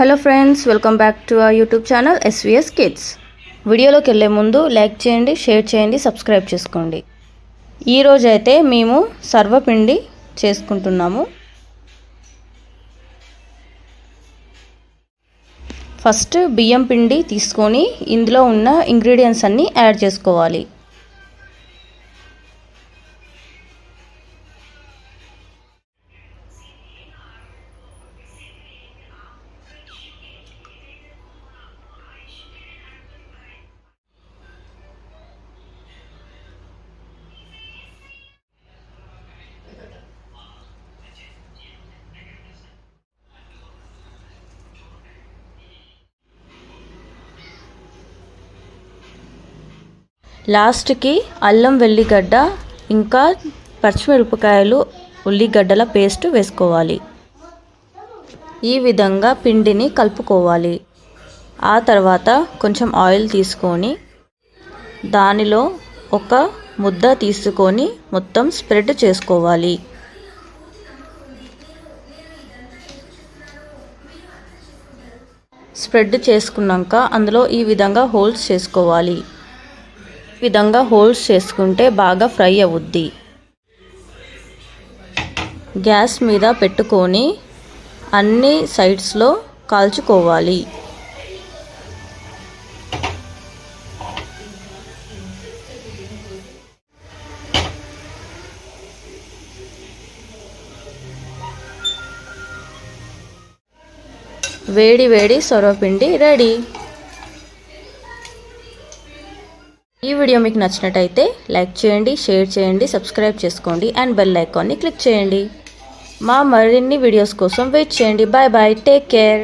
Hello friends welcome back to our YouTube channel SVS kids వీడియోలోకి వెళ్ళే ముందు like చేయండి షేర్ చేయండి సబ్స్క్రైబ్ చేసుకోండి. ఈరోజు అయితే మేము సర్వపిండి చేసుకుంటున్నాము. ఫస్ట్ బియ్యం పిండి తీసుకొని ఇందులో ఉన్న ఇంగ్రీడియంట్స్ అన్నీ యాడ్ చేసుకోవాలి. లాస్ట్కి అల్లం వెల్లిగడ్డ ఇంకా పచ్చిమిరపకాయలు ఉల్లిగడ్డల పేస్ట్ వేసుకోవాలి. ఈ విధంగా పిండిని కలుపుకోవాలి. ఆ తర్వాత కొంచెం ఆయిల్ తీసుకొని దానిలో ఒక ముద్ద తీసుకొని మొత్తం స్ప్రెడ్ చేసుకోవాలి. స్ప్రెడ్ చేసుకున్నాక అందులో ఈ విధంగా హోల్స్ చేసుకోవాలి. విధంగా హోల్స్ చేసుకుంటే బాగా ఫ్రై అవుద్ది. గ్యాస్ మీద పెట్టుకొని అన్ని సైడ్స్లో కాల్చుకోవాలి. వేడి వేడి సొరపిండి రెడీ. ఈ వీడియో మీకు నచ్చినట్టయితే లైక్ చేయండి షేర్ చేయండి సబ్స్క్రైబ్ చేసుకోండి అండ్ బెల్ ఐకాన్ని క్లిక్ చేయండి. మా మరిన్ని వీడియోస్ కోసం వెయిట్ చేయండి. Bye bye. Take care.